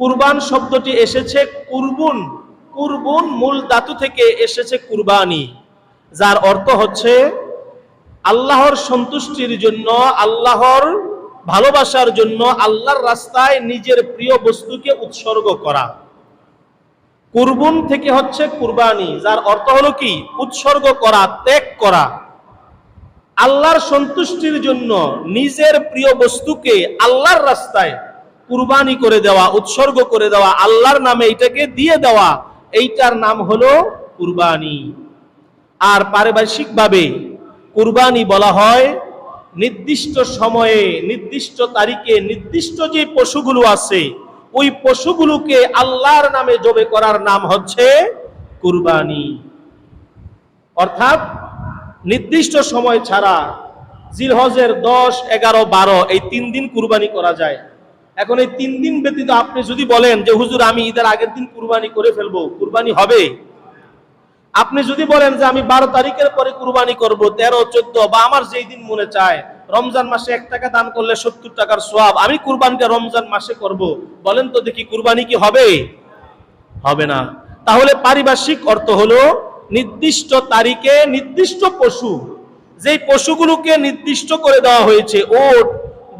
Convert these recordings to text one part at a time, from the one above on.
কুরবান শব্দটি এসেছে কুরবুন। কুরবুন মূল ধাতু থেকে এসেছে কুরবানি, যার অর্থ হচ্ছে আল্লাহর সন্তুষ্টির জন্য, আল্লাহর ভালোবাসার জন্য আল্লাহর রাস্তায় নিজের প্রিয় বস্তুকে উৎসর্গ করা। কুরবুন থেকে হচ্ছে কুরবানি, যার অর্থ হলো কি? উৎসর্গ করা, ত্যাগ করা। আল্লাহর সন্তুষ্টির জন্য নিজের প্রিয় বস্তুকে আল্লাহর রাস্তায় কুরবানি করে দেওয়া, উৎসর্গ করে দেওয়া, আল্লাহর নামে এটাকে দিয়ে দেওয়া, এইটার নাম হলো কুরবানি। আর পারিপার্শ্বিকভাবে কুরবানি বলা হয় নির্দিষ্ট সময়ে, নির্দিষ্ট তারিখে, নির্দিষ্ট যে পশুগুলো আছে, ওই পশুগুলোকে আল্লাহর নামে জবে করার নাম হচ্ছে কুরবানি। অর্থাৎ নির্দিষ্ট সময় ছাড়া জিলহজের দশ, এগারো, বারো, এই তিন দিন কুরবানি করা যায়। এখন এই তিন দিন ব্যতীত আপনি যদি বলেন যে, হুজুর, আমি ঈদের আগের দিন কুরবানি করে ফেলব, কুরবানি হবে? আপনি যদি বলেন যে, আমি বারো তারিখের পরে কুরবানি করব, তেরো, চোদ্দ বা আমার যেই দিন মনে চায়, রমজান মাসে এক টাকা দান করলে সত্তর টাকার সোয়াব, আমি কুরবানিটা রমজান মাসে করব। বলেন তো দেখি, কুরবানি কি হবে? হবে না। তাহলে পারিভাষিক অর্থ হলো নির্দিষ্ট তারিখে নির্দিষ্ট পশু, যেই পশুগুলোকে নির্দিষ্ট করে দেওয়া হয়েছে, ওট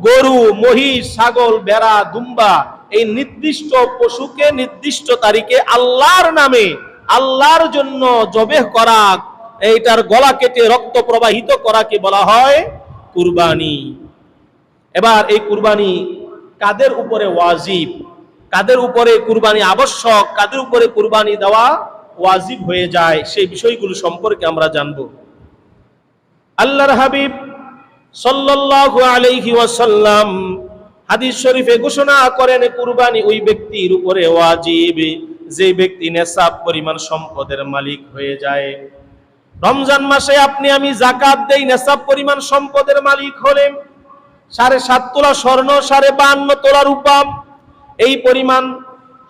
গরু, মহিষ, ছাগল বেড়া দুম্বা, এই নির্দিষ্ট পশুকে নির্দিষ্ট তারিখে আল্লাহর নামে, আল্লাহর জন্য জবেহ করা, এইটার গলা কেটে রক্ত প্রবাহিত করাকে বলা হয় কুরবানি। এবার এই কুরবানি কাদের উপরে ওয়াজিব? কাদের উপরে কুরবানি আবশ্যক? কাদের উপরে কুরবানি দেওয়া ওয়াজিব হয়ে যায়? সেই বিষয়গুলো সম্পর্কে আমরা জানব। আল্লাহর হাবিব সাল্লাল্লাহু আলাইহি ওয়াসাল্লাম হাদিস শরীফে ঘোষণা করেন, কুরবানি ওই ব্যক্তির উপরে ওয়াজিব, যে ব্যক্তি নেশাব পরিমাণ সম্পদের মালিক হয়ে যায়। রমজান মাসে আপনি আমি জাকাত দেই, নেশাব পরিমাণ সম্পদের মালিক হলেন সাড়ে সাত তোলা স্বর্ণ, সাড়ে বান্ন তোলা রূপা এই পরিমাণ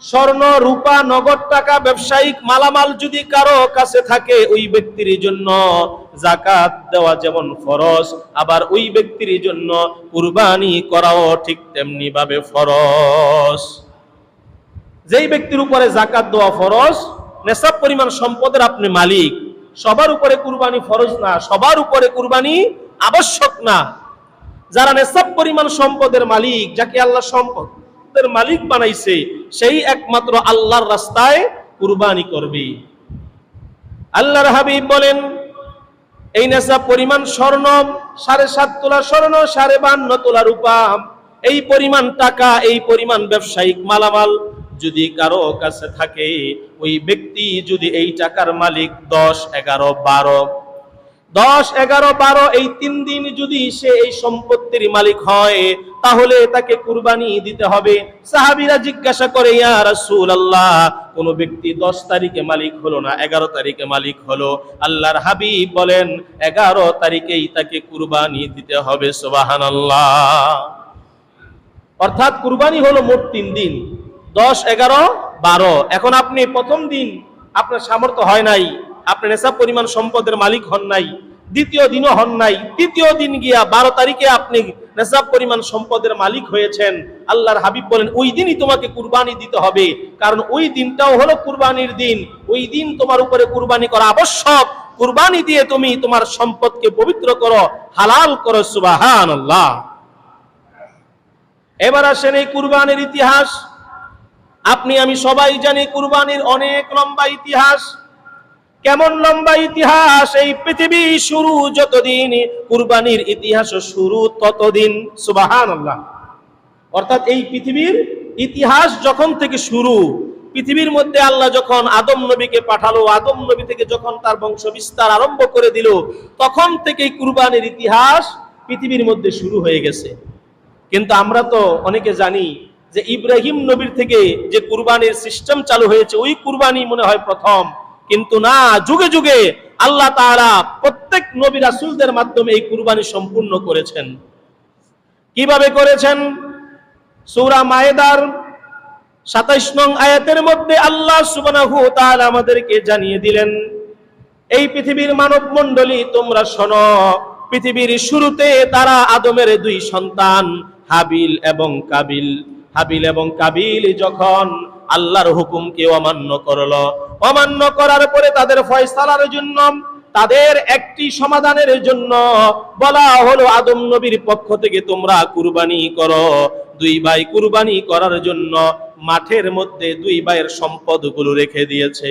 স্বর্ণ, রূপা, নগদ টাকা, ব্যবসায়িক মালামাল যদি কারও কাছে থাকে, ওই ব্যক্তির জন্য জাকাত দেওয়া যেমন ফরজ, আবার ওই ব্যক্তির জন্য কুরবানি করাও ঠিক তেমনি ভাবে ফরজ। যেই ব্যক্তির উপরে জাকাত দেওয়া ফরজ, নেশাব পরিমাণ সম্পদের আপনি মালিক। সবার উপরে কুরবানি ফরজ না, সবার উপরে কুরবানি আবশ্যক না। যারা নেশাব পরিমাণ সম্পদের মালিক, যাকে আল্লাহ সম্পদের মালিক বানাইছে, সেই একমাত্র আল্লাহর রাস্তায় কুরবানি করবে। আল্লাহর হাবিব বলেন, এই নেশাব পরিমাণ স্বর্ণ, সাড়ে সাত তোলা স্বর্ণ, সাড়ে বান্ন তোলা রূপা। এই পরিমাণ টাকা, এই পরিমাণ ব্যবসায়িক মালামাল যদি কারও কাছে থাকে, ওই ব্যক্তি যদি এই টাকার মালিক দশ, এগারো, বারো দশ, এগারো, বারো, এই তিন দিন যদি সে এই সম্পত্তির মালিক হয়, তাহলে তাকে কুরবানি দিতে হবে। সাহাবিরা জিজ্ঞাসা করে, ইয়া রাসূল আল্লাহ কোন ব্যক্তি দশ তারিখে মালিক হলো না, এগারো তারিখে মালিক হলো? আল্লাহর হাবিব বলেন, এগারো তারিখেই তাকে কুরবানি দিতে হবে সুবাহান অর্থাৎ কুরবানি হলো মোট তিন দিন। দশ, এগারো, বারো, এখন আপনি প্রথম দিন, আপনার সামর্থ্য হয় নাই। আপনি নেশা পরিমাণ সম্পদের মালিক হন নাই, দ্বিতীয় দিনও হন নাই, তৃতীয় দিন গিয়া বারো তারিখে আপনি নেশাব পরিমাণ সম্পদের মালিক হয়েছেন। আল্লাহর হাবিব বলেন, ওই দিনই তোমাকে কুরবানি দিতে হবে। কারণ ওই দিনটাও হলো কুরবানির দিন। ওই দিন তোমার উপরে কুরবানি করা আবশ্যক। কুরবানি দিয়ে তুমি তোমার সম্পদকে পবিত্র করো, হালাল করো সুবাহান আল্লাহ এবার আসেন এই কুরবানির ইতিহাস। আপনি, আমি সবাই জানি কুরবানির অনেক লম্বা ইতিহাস। কেমন লম্বা ইতিহাস, এই পৃথিবী শুরু যতদিন, কুরবানির ইতিহাস শুরু ততদিন সুবাহান অর্থাৎ এই পৃথিবীর ইতিহাস যখন থেকে শুরু, পৃথিবীর মধ্যে আল্লাহ যখন আদম নবীকে পাঠালো, আদম নবী থেকে যখন তার বংশ বিস্তার আরম্ভ করে দিল, তখন থেকেই কুরবানির ইতিহাস পৃথিবীর মধ্যে শুরু হয়ে গেছে। কিন্তু আমরা তো অনেকে জানি যে ইব্রাহিম নবীর থেকে যে কুরবানির সিস্টেম চালু হয়েছে, ওই কুরবানি মনে হয় প্রথম। কিন্তু না, যুগে যুগে আল্লাহ তাআলা প্রত্যেক নবী রাসূলদের মাধ্যমে এই কুরবানি সম্পূর্ণ করেছেন। কীভাবে করেছেন? সূরা মায়েদার 27 নং আয়াতের মধ্যে আল্লাহ সুবহানাহু তাআলা আমাদেরকে জানিয়ে দিলেন, এই পৃথিবীর মানব মণ্ডলী তোমরা শোনো, পৃথিবীর শুরুতে তারা আদমের দুই সন্তান হাবিল এবং কাবিল। হাবিল এবং কাবিল যখন আল্লাহর হুকুমকে অমান্য করল। অমান্য করার পরে তাদের ফয়সালার জন্য, তাদের একটি সমাধানের জন্য বলা হলো, আদম নবীর পক্ষ থেকে তোমরা কুরবানি করো। দুই ভাই কুরবানি করার জন্য মাঠের মধ্যে দুই ভাইয়ের সম্পদগুলো রেখে দিয়েছে।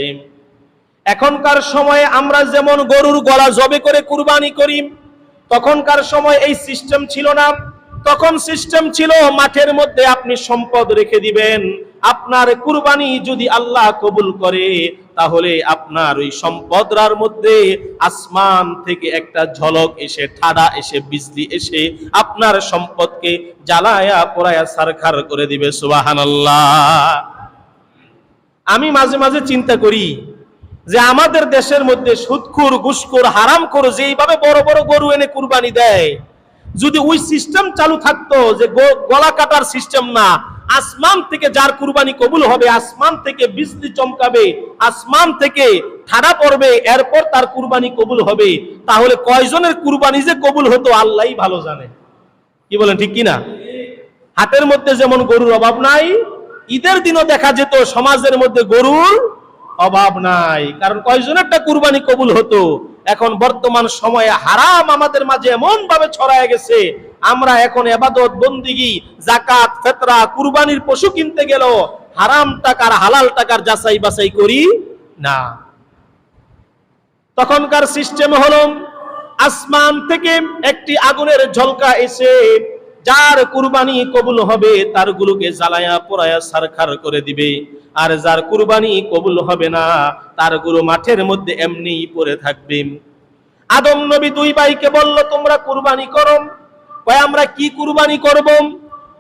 এখনকার সময়ে আমরা যেমন গরুর গলা জবে করে কুরবানি করি, তখনকার সময় এই সিস্টেম ছিল না। তখন সিস্টেম ছিল মাঠের মধ্যে আপনি সম্পদ রেখে দিবেন আপনার কুরবানি যদি আল্লাহ কবুল করে, তাহলে আপনার ওই সম্পদরার মধ্যে আসমান থেকে একটা ঝলক এসে, ঠাডা এসে, বিজলি এসে আপনার সম্পদকে জ্বালায়া পোড়ায়া সারখার করে দিবে, সুবহানাল্লাহ। আমি মাঝে মাঝে চিন্তা করি যে আমাদের দেশের মধ্যে সুদখুর, ঘুষখোর হারাম করে যেইভাবে বড় বড় গরু এনে কুরবানি দেয়, যদি ওই সিস্টেম চালু থাকতো যে গলা কাটার সিস্টেম না আসমান থেকে যার কুরবানি কবুল হবে, আসমান থেকে বিজলি চমকাবে, আসমান থেকে ঠাড়া পড়বে, এরপর তার কুরবানি কবুল হবে। তাহলে কয়জনের কুরবানি যে কবুল হতো, আল্লাহই ভালো জানে। কি বলেন, ঠিক কিনা? হাটের মধ্যে যেমন গরুর অভাব নাই, ঈদের দিনও দেখা যেত, সমাজের মধ্যে গরুর অভাব নাই। কারণ কয়জনেরটা কুরবানি কবুল হতো? এখন বর্তমান সময়ে হারাম আমাদের মাঝে এমন ভাবে ছড়ায় গেছে, আমরা এখন এবাদত, বন্দিগি জাকাত ফেতরা, কুরবানির পশু কিনতে গেল হারাম টাকার, হালাল টাকার যাচাই বাছাই করি না। তখনকার সিস্টেম হলো, আসমান থেকে একটি আগুনের ঝলকা এসে যার কুরবানি কবুল হবে তার গুলোকে জ্বালায়া পোড়ায়া সারখার করে দিবে। আর যার কুরবানি কবুল হবে না তারগুলো মাঠের মধ্যে এমনিই পড়ে থাকবে। আদম নবী দুই ভাইকে বলল, তোমরা কুরবানি করো। কয়, আমরা কি কুরবানি করব?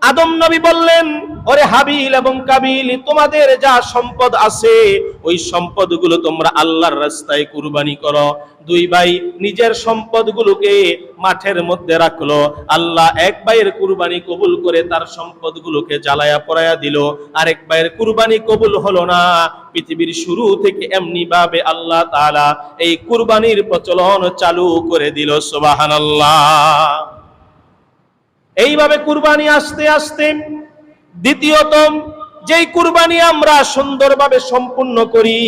আদম নবী বললেন ওরে হাবিল এবং কাবিল, তোমাদের যা সম্পদ আছে, ওই সম্পদগুলো তোমরা আল্লাহর রাস্তায় কুরবানি করো। দুই ভাই নিজের সম্পদগুলোকে মাঠের মধ্যে রাখল। আল্লাহ এক ভাইয়ের কুরবানি কবুল করে তার সম্পদগুলোকে জ্বালায়া পড়ায়া দিল। আরেক ভাইয়ের কুরবানি কবুল হলো না। পৃথিবীর শুরু থেকে এমনি ভাবে আল্লাহ তাআলা এই কুরবানির প্রচলন চালু করে দিল, সুবহানাল্লাহ। এইভাবে কুরবানি আসতে আসতে দ্বিতীয়ত যেই কুরবানি আমরা সুন্দরভাবে সম্পূর্ণ করি,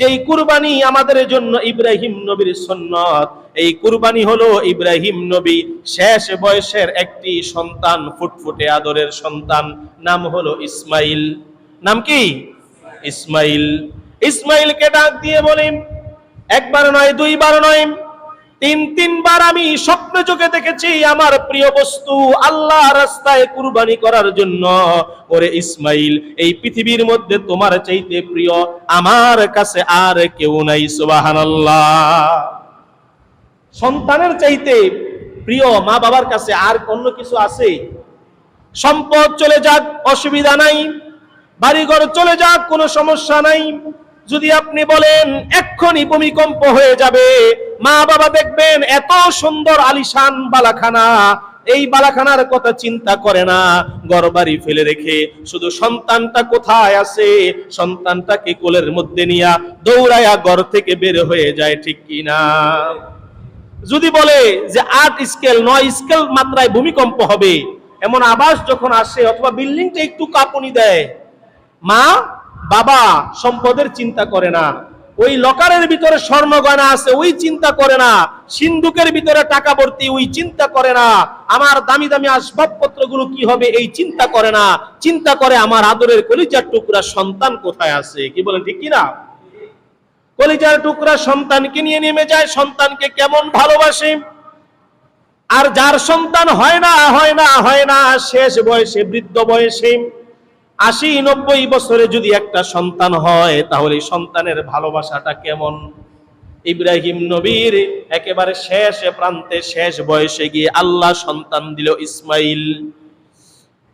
যেই কুরবানি আমাদের জন্য ইব্রাহিম নবীর সন্ন্যত এই কুরবানি হলো ইব্রাহিম নবী শেষ বয়সের একটি সন্তান, ফুটফুটে আদরের সন্তান, নাম হলো ইসমাইল। নাম কি? ইসমাইল। ইসমাইলকে ডাক দিয়ে বলেন একবার নয়, দুইবার নয়। তিন, তিনবার আমি স্বপ্ন চোখে দেখেছি আমার প্রিয় বস্তু আল্লাহ রাস্তায় কুরবানি করার জন্য। ওরে ইসমাইল, এই পৃথিবীর মধ্যে তোমার চাইতে প্রিয়, আমার কাছে আর কেউ নাই, সুবহানাল্লাহ। সন্তানের চাইতে প্রিয় মা বাবার কাছে আর অন্য কিছু আছে? সম্পদ চলে যাক, অসুবিধা নাই। বাড়িঘর চলে যাক, কোনো সমস্যা নাই। যদি আপনি বলেন, এক্ষুনি ভূমিকম্প হয়ে যাবে, মা বাবা দেখবেন এত সুন্দর আলিশান বালাখানা, এই বালাখানার কথা চিন্তা করে না গড়বাড়ি ফেলে রেখে, শুধু সন্তানটা কোথায় আছে, সন্তানটাকে কোলের মধ্যে নিয়া দৌড়ায়া ঘর থেকে বের হয়ে যায়, ঠিক কিনা? যদি বলে যে আট স্কেল, নয় স্কেল মাত্রায় ভূমিকম্প হবে, এমন আবাস যখন আসে, অথবা বিল্ডিংটা একটু কাঁপুনি দেয়, মা বাবা সম্পদের চিন্তা করে না। ওই লকারের ভিতরে স্বর্ণগয়না আছে, ওই চিন্তা করে না। সিন্ধুকের ভিতরে টাকা ভর্তি, ওই চিন্তা করে না। আমার দামি দামি আসবাবপত্রগুলো কি হবে, এই চিন্তা করে না। চিন্তা করে আমার আদরের কলিজার টুকরা সন্তান কোথায় আছে, কি বলেন, ঠিক কিনা? কলিজার টুকরা সন্তানকে নিয়ে নেমে যায়, সন্তানকে কেমন ভালোবাসে? আর যার সন্তান হয় না হয় না হয় না, শেষ বয়সে, বৃদ্ধ বয়সে। আশি নব্বই বছরে যদি একটা সন্তান হয়, তাহলে সন্তানের ভালোবাসাটা কেমন? ইব্রাহিম নবীর একেবারে শেষ প্রান্তে, শেষ বয়সে গিয়ে আল্লাহ সন্তান দিল ইসমাইল।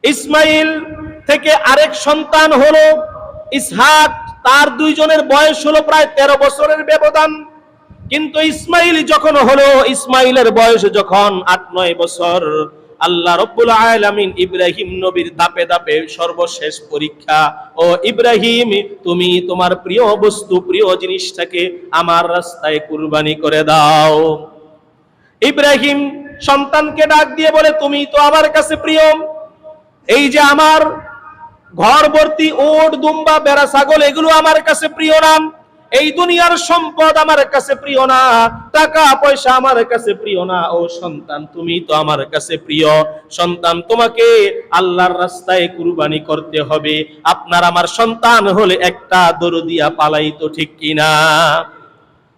ইসমাইল থেকে আরেক সন্তান হলো ইসহাক। তার দুইজনের বয়স হলো প্রায় তেরো বছরের ব্যবধান। কিন্তু ইসমাইল যখন হলো, ইসমাইলের বয়স যখন আট নয় বছর। আল্লাহ রব্বুল আলামিন ইব্রাহিম নবীর দাপে দাপে সর্বশেষ পরীক্ষা, ও ইব্রাহিম, তুমি তোমার প্রিয় বস্তু, প্রিয় জিনিসটাকে আমার রাস্তায় কুরবানি করে দাও। ইব্রাহিম সন্তানকে ডাক দিয়ে বলে, তুমি তো আমার কাছে প্রিয়। এই যে আমার ঘরবর্তী ওট দুম্বা, বেড়া, ছাগল, এগুলো আমার কাছে প্রিয় নাম। এই দুনিয়ার সম্পদ আমার কাছে প্রিয় না, টাকা পয়সা আমার কাছে প্রিয় না। ও সন্তান, তুমি তো আমার কাছে প্রিয়। সন্তান, তোমাকে আল্লাহর রাস্তায় কুরবানি করতে হবে। আপনার আমার সন্তান হলে একটা দরদিয়া পালাই তো ঠিক কিনা?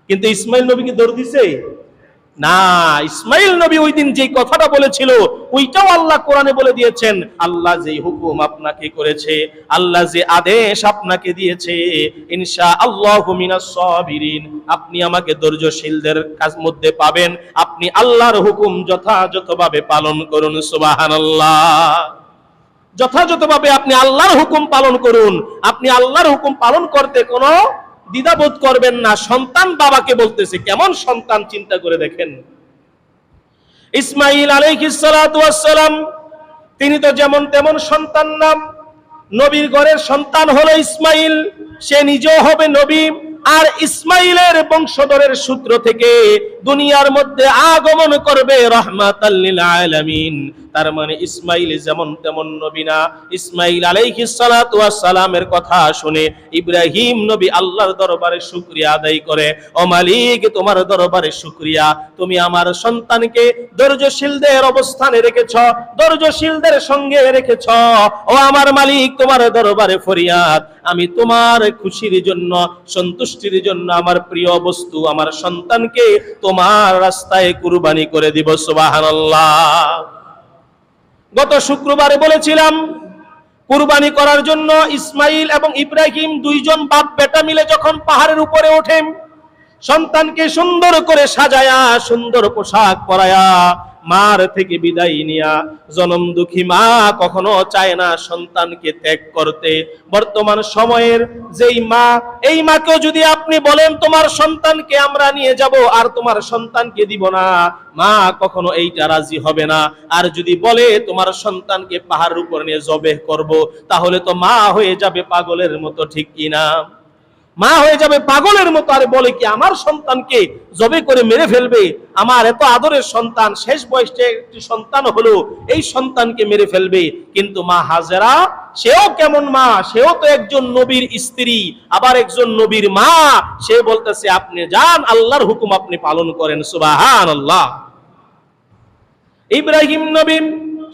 কিন্তু ইসমাইল নবীকে দৌড় দিছে? না, ইসমাইল নবী ওই দিন যে কথাটা বলেছিল, ওইটাও আল্লাহ কোরআনে বলে দিয়েছেন, আল্লাহ যে হুকুম আপনাকে করেছে, আল্লাহ যে আদেশ আপনাকে দিয়েছে ইনশা আল্লাহ আপনি আমাকে ধৈর্যশীলদের কাজ মধ্যে পাবেন, আপনি আল্লাহর হুকুম যথাযথভাবে পালন করুন, সুবহানাল্লাহ। যথাযথভাবে আপনি আল্লাহর হুকুম পালন করুন, আপনি আল্লাহর হুকুম পালন করতে কোনো দ্বিধাবোধ করবেন না। সন্তান বাবাকে বলতেছে, কেমন সন্তান চিন্তা করে দেখেন? ইসমাইল আলাইহিসসালাম তিনি তো যেমন তেমন সন্তান নাম নবীর ঘরের সন্তান হলো ইসমাইল সে নিজেও হবে নবী। আর ইসমাইলের বংশধরের সূত্র থেকে দুনিয়ার মধ্যে আগমন করবে রহমাতাল্লিল আলামিন। তার মানে ইসমাইল যেমন তেমন নবী না। ইসমাইল সালামের কথা শুনে ইব্রাহিম নবী আল্লাহর দরবারে শুকরিয়া আদায় করে, ও মালিক, তোমার দরবারে শুকরিয়া। তুমি আমার সন্তানকে ধৈর্যশীলদের অবস্থানে রেখেছ, ধৈর্যশীলদের সঙ্গে রেখেছ। ও আমার মালিক, তোমার দরবারে ফরিয়াদ। আমি তোমার খুশির জন্য, সন্তুষ্টির জন্য আমার প্রিয় বস্তু, আমার সন্তানকে তোমার রাস্তায় কুরবানি করে দিব, সুবহানাল্লাহ। গত শুক্রবারে বলেছিলাম, কুরবানি করার জন্য ইসমাইল এবং ইব্রাহিম দুইজন বাপ বেটা মিলে যখন পাহাড়ের উপরে ওঠেন সন্তানকে সুন্দর করে সাজায়া, সুন্দর পোশাক পরায়া মার থেকে বিদায় নিয়া, জনম দুঃখী মা কখনো চায় না সন্তানকে ত্যাগ করতে। বর্তমান সময়ের যেই মা, এই মাকেও যদি আপনি বলেন, তোমার সন্তানকে আমরা নিয়ে যাব, আর তোমার সন্তানকে দিব না। মা কখনো এইটা রাজি হবে না। আর যদি বলে, তোমার সন্তানকে পাহাড়ের উপর নিয়ে জবে করব, তাহলে তো মা হয়ে যাবে পাগলের মতো, ঠিক কিনা? মা হয়ে যাবে পাগলের মতো, আর বলে কি, আমার সন্তানকে জবে করে মেরে ফেলবে? আমার এত আদরের সন্তান, শেষ বয়সে একটি সন্তান হলো, এই সন্তানকে মেরে ফেলবে? কিন্তু মা হাজেরা, সেও কেমন মা? সেও তো একজন নবীর স্ত্রী, আবার একজন নবীর মা। সে বলতেছে, আপনি যান, আল্লাহর হুকুম আপনি পালন করেন। সুবাহান আল্লাহ ইব্রাহিম নবী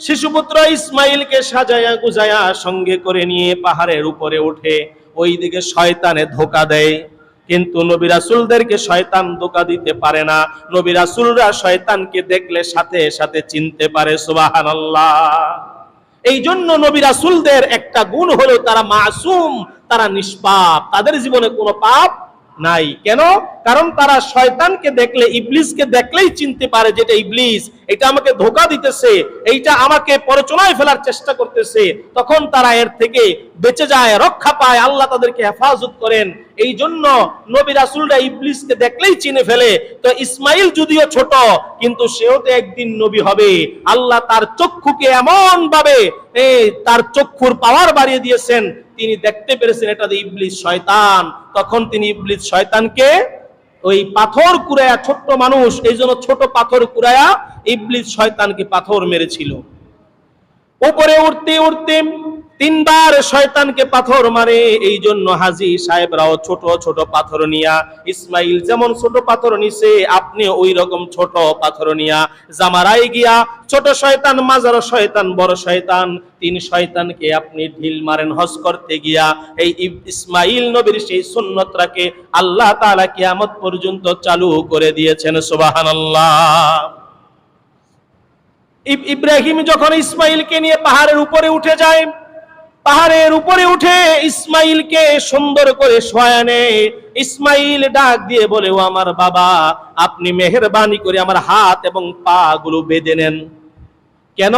শিশুপুত্র ইসমাইলকে সাজায়া গুজায়া সঙ্গে করে নিয়ে পাহাড়ের উপরে ওঠে ওই দিকে শয়তানে ধোকা দেয়। কিন্তু নবিরাসুলদেরকে শয়তান ধোকা দিতে পারে না। নবিরাসুলরা শয়তানকে দেখলে সাথে সাথে চিনতে পারে সুবাহান এই জন্য নবিরাসুলদের একটা গুণ হলো তারা মাসুম, তারা নিষ্পাপ। তাদের জীবনে কোনো পাপ নাই। কেন? কারণ তারা শয়তানকে দেখলে, ইবলিসকে দেখলেই চিনতে পারে যেটা ইবলিস, এটা আমাকে ধোকা দিতেছে, এইটা আমাকে পরচনায় ফেলার চেষ্টা করতেছে। তখন তারা এর থেকে বেঁচে যায়, রক্ষা পায়, আল্লাহ তাদেরকে হেফাজত করেন। এই জন্য নবী রাসুলরা ইবলিসকে দেখলেই চিনে ফেলে, তো ইসমাইল যদিও ছোট, কিন্তু সেও তো একদিন নবী হবে। আল্লাহ তার চক্ষুকে এমন ভাবে তার চক্ষুর পাওয়ার বাড়িয়ে দিয়েছেন, তিনি দেখতে পেরেছেন এটা ইবলিস শয়তান। তখন তিনি ইবলিস শয়তানকে ওই পাথর কুড়ায়া ছোট্ট মানুষ, এই জন্য ছোট পাথর কুড়ায়া ইবলিস শয়তানকে পাথর মেরেছিল। উপরে উঠতে উঠতে তিনবার শয়তানকে পাথর মারে এই জন্য হাজি সাহেবরাও ছোট ছোট পাথর নিয়া, ইসমাইল যেমন ছোট পাথর নিছে, আপনি ওই রকম ছোট পাথর নিয়া জামারাই গিয়া, ছোট শয়তান, মাজার শয়তান, বড় শয়তান, তিন শয়তানকে আপনি ঢিল মারেন, হজ করতে গিয়া, এই ইসমাইল নবীর সেই সুন্নতটাকে আল্লাহ তাআলা কিয়ামত পর্যন্ত চালু করে দিয়েছেন, সুবহানাল্লাহ। ইব- ইব্রাহিম যখন ইসমাইলকে নিয়ে পাহাড়ের উপরে উঠে যায় পাহাড়ের উপরে উঠে ইসমাইলকে সুন্দর করে শয়ানে। ইসমাইল ডাক দিয়ে বলে, ও আমার বাবা, আপনি মেহরবানি করে আমার হাত এবং পা গুলো বেঁধে নেন। কেন?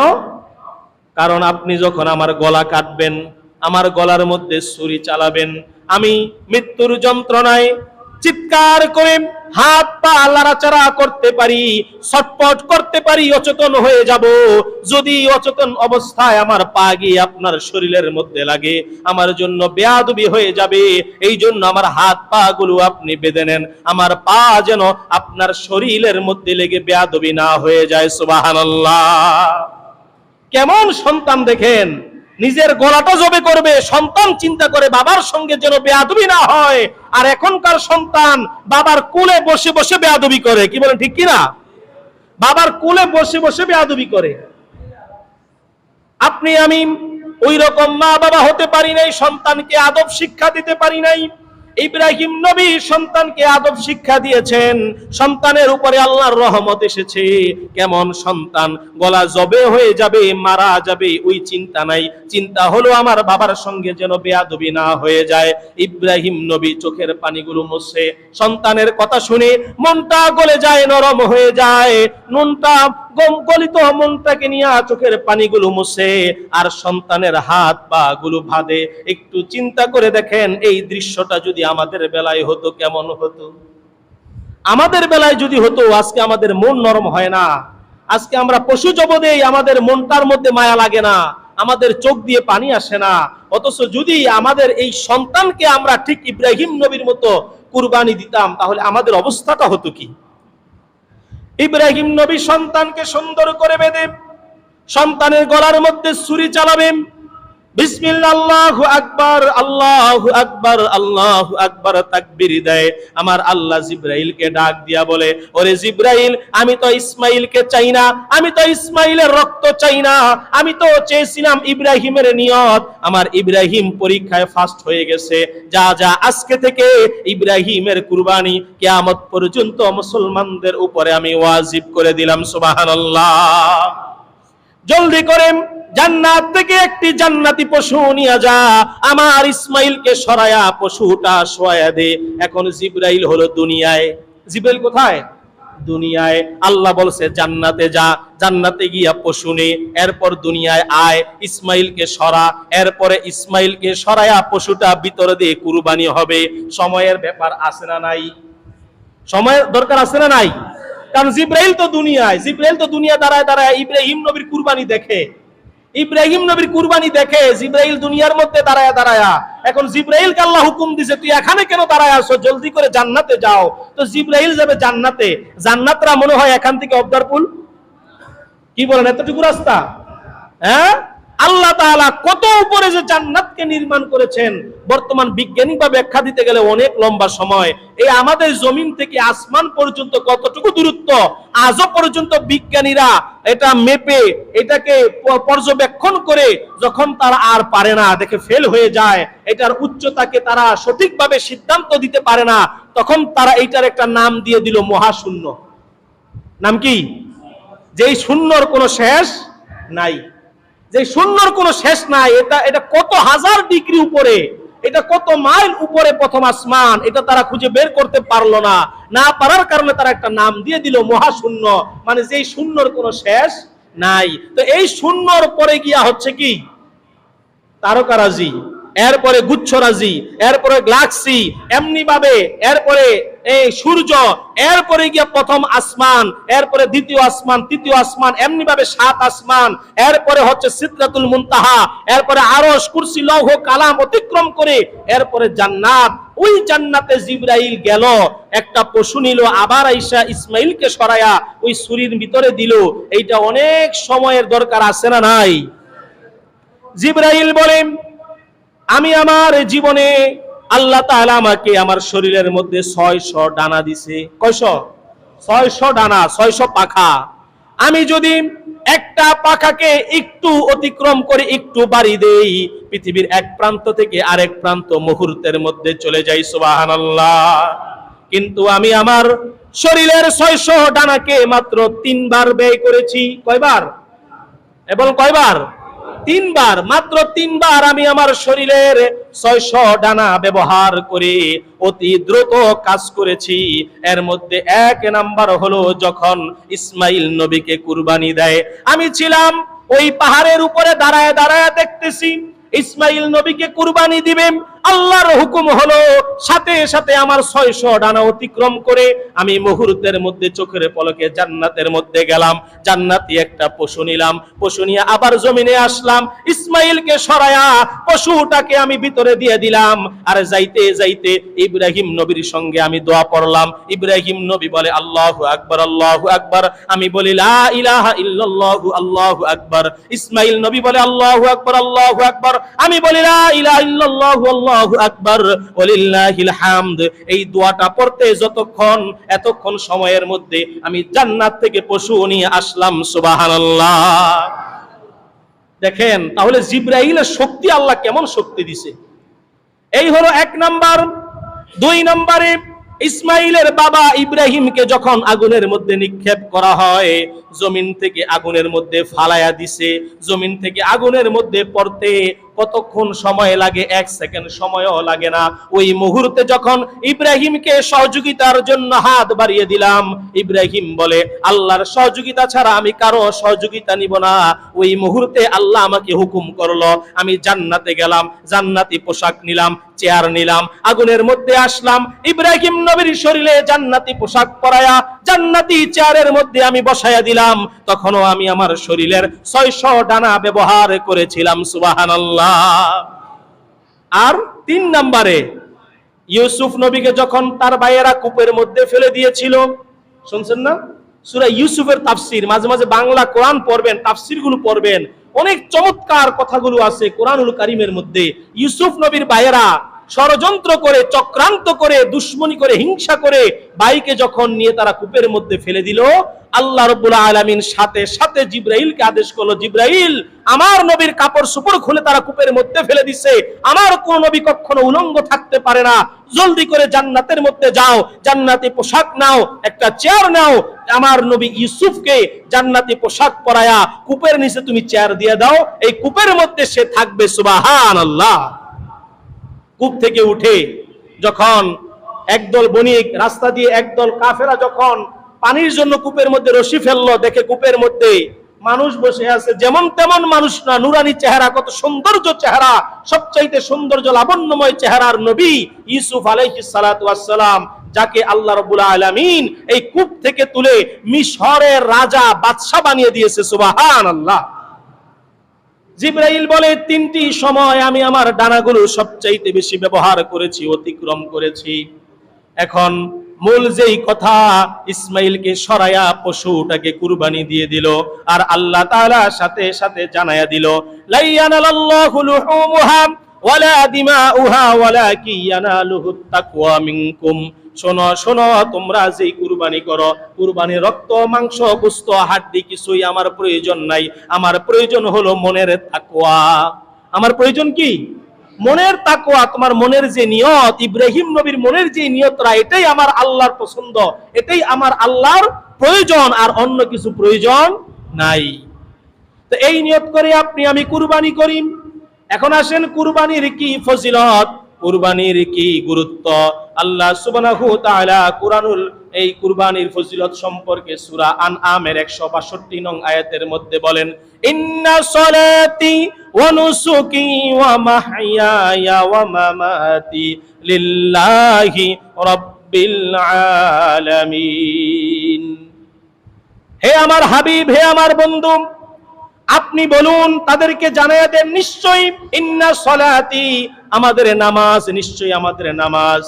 কারণ আপনি যখন আমার গলা কাটবেন, আমার গলার মধ্যে ছুরি চালাবেন, আমি মৃত্যুর যন্ত্রণায় চিৎকার করে হাত পা লাড়াচাড়া করতে পারি, ছটপট করতে পারি, অচেতন হয়ে যাব। যদি অচেতন অবস্থায় আমার পা গিয়ে আপনার শরীরের মধ্যে লাগে, আমার জন্য বেয়াদবি হয়ে যাবে। এই জন্য আমার হাত পা গুলো আপনি বেঁধে নেন। আমার পা যেন আপনার শরীরের মধ্যে লেগে বেয়াদবি না হয়ে যায়। সুবহানাল্লাহ। কেমন সন্তান দেখেন? নিজের গলাটা জবে করবে, সন্তান চিন্তা করে বাবার সঙ্গে যেন বেয়াদবি না হয়। আর এখনকার সন্তান বাবার কুলে বসে বসে বেয়াদবি করে, কি বলেন, ঠিক কিনা? বাবার কুলে বসে বসে বেয়াদবি করে। আপনি, আমি ওই রকম মা বাবা হতে পারি নাই, সন্তানকে আদব শিক্ষা দিতে পারি নাই। ইব্রাহিম নবী সন্তানকে আদব শিক্ষা দিয়েছেন। সন্তানের উপরে আল্লাহর রহমত এসেছে। কেমন সন্তান? গলা জবে হয়ে যাবে, মারা যাবে, ওই চিন্তা নাই। চিন্তা হলো আমার বাবার সঙ্গে যেন বেয়াদবি না হয়ে যায়। ইব্রাহিম নবী চোখের পানিগুলো মুছে। সন্তানের কথা শুনে মনটা গলে যায়, নরম হয়ে যায়। নুনটা গম গলিত মনটাকে নিয়ে চোখের পানিগুলো মুছে আর সন্তানের হাত পা গুলো ভাদে একটু চিন্তা করে দেখেন, এই দৃশ্যটা যদি আমাদের বেলায় হতো, কেমন হতো? আমাদের বেলায় যদি হতো, আজকে আমাদের মন নরম হয় না। আজকে আমরা পশু জগতেই আমাদের মনটার মধ্যে মায়া লাগে না, আমাদের চোখ দিয়ে পানি আসে না। অথচ যদি আমাদের এই সন্তানকে আমরা ঠিক ইব্রাহিম নবীর মতো কুরবানি দিতাম, তাহলে আমাদের অবস্থাটা হতো কি? ইব্রাহিম নবী সন্তানকে সুন্দর করে বেঁধে সন্তানের গলার মধ্যে ছুরি চালাবেন। বিসমিল্লাহ আল্লাহু আল্লাহু আল্লাহু ডাক দিয়া বলে আমি তো ইসমাইলকে আমি তো ইসমাইলের রক্ত চাই না, আমি তো চেয়েছিলাম ইব্রাহিমের নিয়ত। আমার ইব্রাহিম পরীক্ষায় ফার্স্ট হয়ে গেছে। যা যা, আজকে থেকে ইব্রাহিমের কুরবানি কিয়ামত পর্যন্ত মুসলমানদের উপরে আমি ওয়াজিব করে দিলাম, সুবহানাল্লাহ। জলদি করেন জান্নাত থেকে একটি জান্নাতি পশু নিয়ে যা। আমার ইসমাইলকে সরায়া পশুটা সোয়া দে। এখন জিব্রাইল হলো দুনিয়ায়। জিব্রাইল কোথায়? দুনিয়ায়। আল্লাহ বলছে, জান্নাতে যা। জান্নাতে গিয়া পশু নে। এরপর দুনিয়ায় আয়। ইসমাইলকে সরা। এরপরে ইসমাইলকে সরায়া পশুটা ভিতরে দিয়ে কুরবানি হবে। সময়ের ব্যাপার আছে না নাই? সময়ের দরকার আছে না নাই? কারণ জিব্রাইল তো দুনিয়ায়, জিব্রাইল তো দুনিয়া দাঁড়ায় দাঁড়ায় ইব্রাহিম নবীর কুরবানি দেখে। ইব্রাহিম নবীর কুরবানি দেখে জিব্রাইল দুনিয়ার মধ্যে দাঁড়ায় দাঁড়ায়া। এখন জিব্রাইলকে আল্লাহ হুকুম দিছে, তুই এখানে কেন দাঁড়ায় আসো জলদি করে জান্নাতে যাও। তো জিব্রাইল যাবে জান্নাতে। জান্নাতরা মনে হয় এখান থেকে অবদারপুল কি বলেন, এতটুকু রাস্তা? হ্যাঁ? আল্লাহ তাআলা কত উপরে যে জান্নাতকে নির্মাণ করেছেন, বর্তমান বিজ্ঞানিক বা ব্যাখ্যা দিতে গেলে অনেক লম্বা সময়। এই আমাদের জমিন থেকে আসমান পর্যন্ত কতটুকু দূরত্ব, আজও পর্যন্ত বিজ্ঞানীরা এটা মেপে, এটাকে পর্যবেক্ষণ করে যখন তারা আর পারে না, দেখে ফেল হয়ে যায়, এটার উচ্চতাকে তারা সঠিকভাবে সিদ্ধান্ত দিতে পারে না, তখন তারা এইটার একটা নাম দিয়ে দিল মহাশূন্য। নাম কি? যেই শূন্যর কোনো শেষ নাই। যে শূন্যর কোনো শেষ নাই, এটা এটা কত হাজার ডিগ্রি উপরে, এটা কত মাইল উপরে প্রথম আসমান, এটা তারা খুঁজে বের করতে পারল না। না পারার কারণে তারা একটা নাম দিয়ে দিল মহাশূন্য মানে যেই শূন্যর কোনো শেষ নাই। তো এই শূন্যর পরে গিয়া হচ্ছে কি? তারকারাজি। এরপরে গুচ্ছরাজি, এরপরে গ্লাক্সি এমনি ভাবে এরপরে এই সূর্য, এরপরে গিয়ে প্রথম আসমান, এরপরে দ্বিতীয় আসমান, তৃতীয় আসমান এমনি ভাবে সাত আসমান, এরপরে হচ্ছে সিদ্রাতুল মুনতাহা, এরপরে আরশ, কুরসি, লৌহ, কালাম অতিক্রম করে এরপরে জান্নাত। ওই জান্নাতে জিব্রাইল গেল, একটা পশু নিল, আবার আইসা ইসমাইলকে সরায়া ওই সুরির ভিতরে দিল। এইটা অনেক সময়ের দরকার, আছে না নাই? জিব্রাইল বলেন আমি আমার জীবনে আল্লাহ তাআলা আমাকে আমার শরীরের মধ্যে ছয়শো ডানা দিছে। কয়শ? ছয়শো ডানা, ছয়শো পাখা। আমি যদি একটা পাখাকে একটু অতিক্রম করে একটু বাড়ি দেই, পৃথিবীর এক প্রান্ত থেকে আরেক প্রান্ত মুহূর্তের মধ্যে চলে যাই, সুবহানাল্লাহ। কিন্তু আমি আমার শরীরের ছয়শো ডানাকে মাত্র তিনবার ব্যয় করেছি। কয়বার? এবং কয়বার? তিনবার, মাত্র তিনবার আমি আমার শরীরের ছয়শো ডানা ব্যবহার করে অতি দ্রুত কাজ করেছি। এর মধ্যে এক নাম্বার হলো যখন ইসমাইল নবীকে কুরবানি দেয়। আমি ছিলাম ওই পাহাড়ের উপরে দাঁড়ায় দাঁড়ায় দেখতেছি, ইসমাইল নবীকে কুরবানি দিবেন আল্লাহর হুকুম হলো সাথে সাথে আমার ছয়শো ডানা অতিক্রম করে আমি মুহূর্তের মধ্যে চোখের পলকে জান্নাতের মধ্যে গেলাম। জান্নাতি একটা পশু নিলাম। পশু নিয়ে আবার জমিনে আসলাম। ইসমাইলকে সরায়া পশুটাকে আমি ভিতরে দিয়ে দিলাম। আর যাইতে যাইতে ইব্রাহিম নবীর সঙ্গে আমি দোয়া পড়লাম। ইব্রাহিম নবী বলে, আল্লাহ আকবার, আল্লাহু আকবার। আমি বলি, লা ইলাহা আকবার। ইসমাইল নবী বলে, আল্লাহু আকবার আল্লাহু আকবার। আমি বলি, লা আল্লাহু আকবার, ওয়ালিল্লাহিল হামদ। এই দোয়াটা পড়তে যতক্ষণ, এতক্ষণ সময়ের মধ্যে আমি জান্নাত থেকে পশু নিয়ে আসলাম, সুবহানাল্লাহ। দেখেন, তাহলে জিব্রাইলের শক্তি আল্লাহ কেমন শক্তি দিছে? এই হলো এক নাম্বার। দুই নম্বরে, ইসমাইলের বাবা ইব্রাহিমকে যখন আগুনের মধ্যে নিক্ষেপ করা হয়, জমিন থেকে আগুনের মধ্যে ফালায়া দিছে। জমিন থেকে আগুনের মধ্যে পড়তে কতক্ষণ সময় লাগে? এক সেকেন্ড সময়ও লাগে না। ওই মুহূর্তে যখন ইব্রাহিমকে সহযোগিতার জন্য হাত বাড়িয়ে দিলাম, ইব্রাহিম বলে, আল্লাহর সহযোগিতা ছাড়া আমি কারও সহযোগিতা নিব না। ওই মুহূর্তে আল্লাহ আমাকে হুকুম করল, আমি জান্নাতে গেলাম, জান্নাতি পোশাক নিলাম, চেয়ার নিলাম, আগুনের মধ্যে আসলাম। ইব্রাহিম নবীর শরীরে জান্নাতি পোশাক পরায়া, জান্নাতি চেয়ারের মধ্যে আমি বসায়া দিলাম। তখনও আমি আমার শরীরের ছয়শো ডানা ব্যবহার করেছিলাম আর তিন নাম্বারে, ইউসুফ নবীকে যখন তার ভাইয়েরা কূপের মধ্যে ফেলে দিয়েছিল, শুনছেন না? সুরা ইউসুফের তাফসির, মাঝে মাঝে বাংলা কোরআন পড়বেন তাফসিরগুলো পড়বেন। অনেক চমৎকার কথাগুলো আছে কোরআনুল কারিমের মধ্যে। ইউসুফ নবীর ভাইয়েরা ষড়যন্ত্র করে, চক্রান্ত করে, দুশ্মনী করে, হিংসা করে বাইকে যখন নিয়ে তারা কূপের মধ্যে ফেলে দিল, আল্লাহ রব্বুল আলামিন সাথে সাথে জিব্রাইলকে আদেশ করল, জিব্রাইল, আমার নবীর কাপড় সুপড় খুলে তারা কূপের মধ্যে ফেলে দিছে। আমার কোন নবী কখনো উলঙ্গ থাকতে পারে না। জলদি করে জান্নাতের মধ্যে যাও, জান্নাতি পোশাক নাও, একটা চেয়ার নাও। আমার নবী ইউসুফকে জান্নাতি পোশাক পরায়া কূপের নিচে তুমি চেয়ার দিয়ে দাও। এই কূপের মধ্যে সে থাকবে সুবাহান আল্লাহ কূপ থেকে উঠে যখন একদল বণিক রাস্তা দিয়ে একদল কাফেরা যখন পানির জন্য কূপের মধ্যে রশি ফেলল, দেখে কূপের মধ্যে মানুষ বসে আছে। যেমন তেমন মানুষ না, নুরানি চেহারা, কত সৌন্দর্য চেহারা, সবচাইতে সৌন্দর্য লাবণ্যময় চেহারার নবী ইউসুফ আলাইহিস সালাতু ওয়াসসালাম যাকে আল্লাহ রাব্বুল আলামিন এই কূপ থেকে তুলে মিশরের রাজা বাদশা বানিয়ে দিয়েছে। সুবহানাল্লাহ। জিব্রাইল বলে, তিনটি সময় আমি আমার ডানাগুলো সবচাইতে বেশি ব্যবহার করেছি, অতিক্রম করেছি। এখন মূল যেই কথা ইসমাইলকে সরায়া পশুটাকে কুরবানি দিয়ে দিল, আর আল্লাহ তাআলা সাথে সাথে জানাইয়া দিল লাইয়ানাল্লাহু লুহুমুহা ওয়ালা দিমাউহা ওয়ালাকি ইয়ানালুহুত তাকওয়া মিনকুম। শোনো শোনো, তোমরা যেই কুরবানি করো কুরবানি রক্ত, মাংস, গোস্ত, হাড্ডি কিছুই আমার প্রয়োজন নাই। আমার প্রয়োজন হলো মনের তাকওয়া। আমার প্রয়োজন কি? মনের তাকওয়া, তোমার মনের যে নিয়ত, ইব্রাহিম নবীর মনের যে নিয়তরা এটাই আমার আল্লাহর পছন্দ। এটাই আমার আল্লাহর প্রয়োজন, আর অন্য কিছু প্রয়োজন নাই। তো এই নিয়ত করে আপনি আমি কুরবানি করি। এখন আসেন কুরবানির কি ফজিলত? কুরবানির কি গুরুত্ব? আল্লাহ সুবহানাহু ওয়া তাআলা কুরআনুল, এই কুরবানির ফজিলত সম্পর্কে সূরা আনআমের 162 নং আয়াতের মধ্যে বলেন, ইন্না সলাতি ওয়া নুসুকি ওয়া ওয়া মামাতি লিল্লাহি রাব্বিল আলামিন। হে আমার হাবিব, হে আমার বন্ধু আপনি বলুন, তাদেরকে জানাইয়া দেন, নিশ্চয়ই, ইন্না সলাতি, আমাদের নামাজ, নিশ্চয়ই আমাদের নামাজ।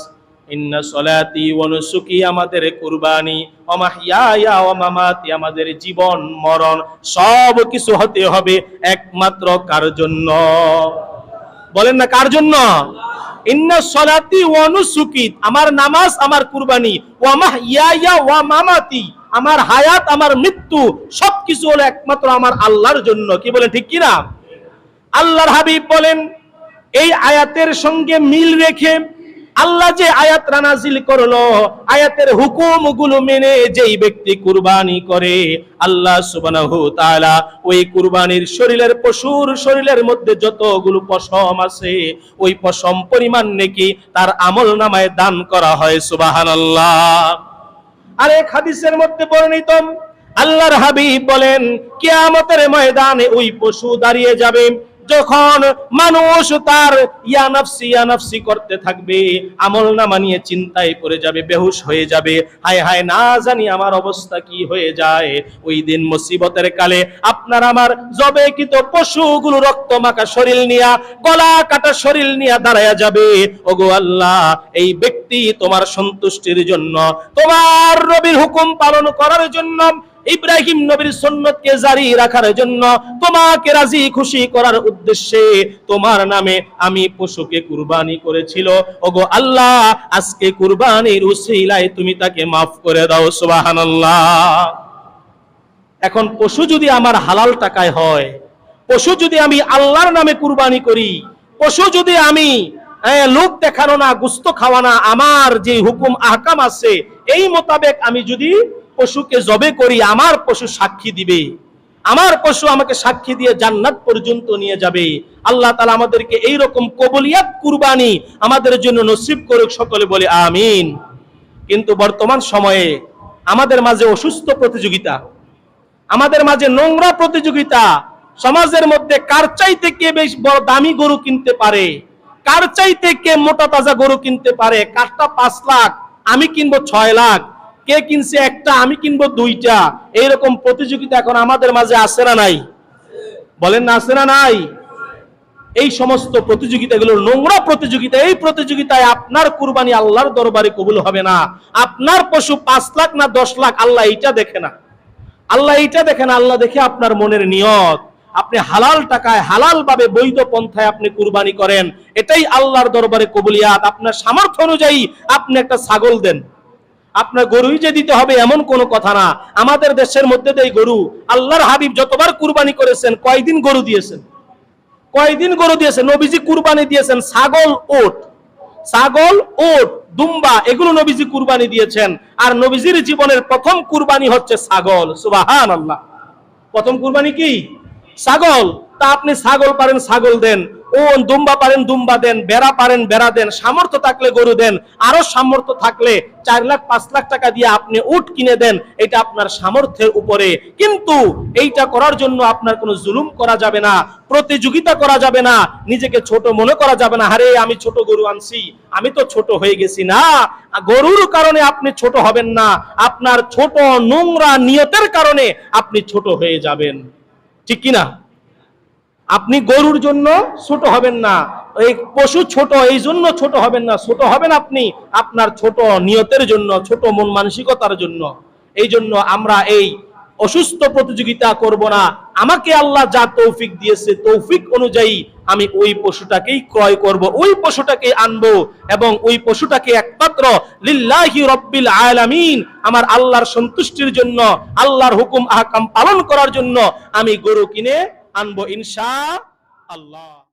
ইন্না সলাতি ওয়া নুসুকি, আমাদের কুরবানি। ওয়া মাহইয়ায়া ওয়া মামাতি, আমাদের জীবন, মরণ, সব কিছু হতে হবে একমাত্র কার জন্য? বলেন না কার জন্য? ইন্না সলাতি ওয়া নুসুকি, আমার নামাজ, আমার কুরবানি। ওয়া মাহইয়ায়া ওয়া মামাতি আমার হায়াত, আমার মৃত্যু সবকিছু হলো একমাত্র আমার আল্লাহর জন্য। কি বলেন, ঠিক কিনা? আল্লাহর হাবিব বলেন, এই আয়াতের সঙ্গে মিল রেখে আল্লাহ যে আয়াত নাজিল করল, আয়াতের হুকুমগুলো মেনে যেই ব্যক্তি কুরবানি করে, আল্লাহ সুবহানাহু তাআলা ওই কুরবানির শরীরের পশুর শরীরের মধ্যে যতগুলো পশম আছে, ওই পশম পরিমাণ নাকি তার আমল নামায় দান করা হয়, সুবহানাল্লাহ। আর এক হাদিসের মধ্যে বর্ণিত আল্লাহর হাবিব বলেন কেয়ামতের ময়দানে ওই পশু দাঁড়িয়ে যাবে। যখন মানুষ তার ইয়ানাফসি ইয়ানাফসি করতে থাকবে, আমল না মানিয়ে চিন্তায় পড়ে যাবে, বেহুশ হয়ে যাবে, হায় হায় না জানি আমার অবস্থা কি হয়ে যায়। ওই দিন মুসিবতের কালে আপনার আমার জবে কিত পশুগুলো রক্ত মাখা শরীর নিয়া, গলা কাটা শরীর নিয়া দাঁড়ায়া যাবে। ওগো আল্লাহ, এই ব্যক্তি তোমার সন্তুষ্টির জন্য, তোমার রবির হুকুম পালন করার জন্য ইব্রাহিম নবীর সুন্নতকে জারি রাখার জন্য তোমাকে রাজি, খুশি করার উদ্দেশ্যে তোমার নামে আমি পশুকে কুরবানি করেছিল। ওগো আল্লাহ, আজকে কুরবানির উসিলায় তুমি তাকে মাফ করে দাও, সুবহানাল্লাহ। এখন পশু যদি আমার হালাল টাকায় হয়, পশু যদি আমি আল্লাহর নামে কুরবানি করি, পশু যদি আমি লোক দেখানো না, গুস্ত খাওয়া না আমার যে হুকুম, আহকাম আছে, এই মোতাবেক আমি যদি পশুকে জবে করি, আমার পশু সাক্ষী দিবে। আমার পশু আমাকে সাক্ষী দিয়ে জান্নাত পর্যন্ত নিয়ে যাবে। আল্লাহ তালা আমাদেরকে এই রকম কবলিয়াত কুরবানি আমাদের জন্য নসিব করুক সকলে বলে আমিন। কিন্তু বর্তমান সময়ে আমাদের মাঝে অসুস্থ প্রতিযোগিতা, আমাদের মাঝে নোংরা প্রতিযোগিতা, সমাজের মধ্যে কার চাইতে কে বেশ বড় দামি গরু কিনতে পারে, কার চাইতে কে মোটা তাজা গরু কিনতে পারে, কারটা পাঁচ লাখ, আমি কিনবো ছয় লাখ কে কিনছে একটা, আমি কিনবো দুইটা। এইরকম প্রতিযোগিতা এখন আমাদের মাঝে আসে না নাই? বলেন না আসে না নাই? এই সমস্ত প্রতিযোগিতাগুলো নোংরা প্রতিযোগিতা, এই প্রতিযোগিতায় আপনার কুরবানি আল্লাহর দরবারে কবুল হবে না। আপনার পশু পাঁচ লাখ না দশ লাখ, আল্লাহ এইটা দেখে না। আল্লাহ এইটা দেখেন আল্লাহ দেখে আপনার মনের নিয়ত। আপনি হালাল টাকায় হালাল ভাবে বৈধ পন্থায় আপনি কুরবানি করেন। এটাই আল্লাহর দরবারে কবুলিয়াত। আপনার সামর্থ্য অনুযায়ী আপনি একটা ছাগল দেন। আপনার গরুই যে দিতে হবে এমন কোনো কথা না। আমাদের দেশের মধ্যে দেই গরু, আল্লাহর হাবিব যতবার কুরবানি করেছেন, কয়দিন গরু দিয়েছেন? কয়দিন গরু দিয়েছেন? নবীজি কুরবানি দিয়েছেন ছাগল, ওট। ছাগল, ওট, দুম্বা, এগুলো নবীজি কুরবানি দিয়েছেন। আর নবীজির জীবনের প্রথম কুরবানি হচ্ছে ছাগল। সুবাহান আল্লাহ প্রথম কুরবানি কি? ছাগল। তা আপনি ছাগল পারেন, ছাগল দেন। ও দুম্বা পারেন, দুম্বা দেন। বেড়া পারেন, বেড়া দেন। সামর্থ্য থাকলে গরু দেন। আরও সামর্থ্য থাকলে চার লাখ, পাঁচ লাখ টাকা দিয়ে আপনি উট কিনে দেন। এটা আপনার সামর্থ্যের উপরে। কিন্তু এইটা করার জন্য আপনার কোনো জুলুম করা যাবে না, প্রতিযোগিতা করা যাবে না, নিজেকে ছোট মনে করা যাবে না। আরে, আমি ছোট গরু আনছি, আমি তো ছোট হয়ে গেছি না। গরুর কারণে আপনি ছোট হবেন না। আপনার ছোট নোংরা নিয়তের কারণে আপনি ছোট হয়ে যাবেন। ঠিক কিনা? আপনি গরুর জন্য ছোট হবেন না। এই পশু ছোট, এই জন্য ছোট হবেন না। ছোট হবেন আপনি আপনার ছোট নিয়তের জন্য, ছোট মন মানসিকতার জন্য। এই জন্য আমরা এই অসুস্থ প্রতিযোগিতা করব না। আমাকে আল্লাহ যা তৌফিক দিয়েছে, তৌফিক অনুযায়ী আমি ওই পশুটাকেই ক্রয় করব। ওই পশুটাকে আনব এবং ওই পশুটাকে একমাত্র লিল্লাহি রব্বিল আলামিন, আমার আল্লাহর সন্তুষ্টির জন্য, আল্লাহর হুকুম, আহকাম পালন করার জন্য আমি গরু কিনে আনব ইনশা আল্লাহ।